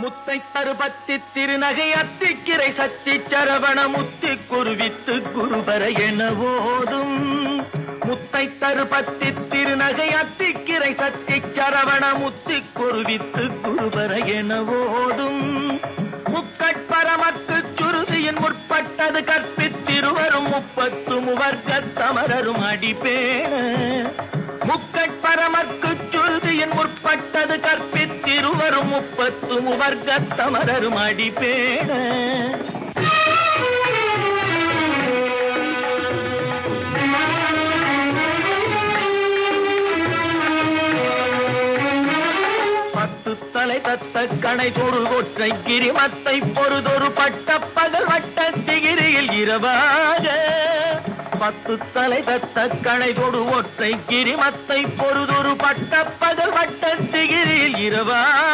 முத்தை தருபத்தி திருநகை அத்திக்கிரை சத்தி சரவண முத்தி குருவித்து குருபர என ஓதும். முத்தை தருபத்தி திருநகை அத்திக்கிரை சத்தி சரவண முத்தி குருவித்து குருபர என ஓதும். முக்கட்பரமக்கு சுருதியின் முற்பட்டது கற்பித்திருவரும் முப்பத்து முவர்க்க தமரரும் அடிப்பேண முக்கட்பரமக்கு சுருதியின் முற்பட்டது கற்பித்து கற்பித்திருவரும் முப்பத்து முவர்க்கத் தமரரும் அடிப்பேண தலை தத்த கணை தொடு கொற்றை கிரிமத்தை பொறுதொரு பட்ட பகல் வட்ட திகிரியில் இரவாக. பத்து தலை தத்த கணை தொடு ஒற்றை கிரிமத்தை பொறுதொரு பட்ட பகல் வட்ட திகிரியில் இரவாக.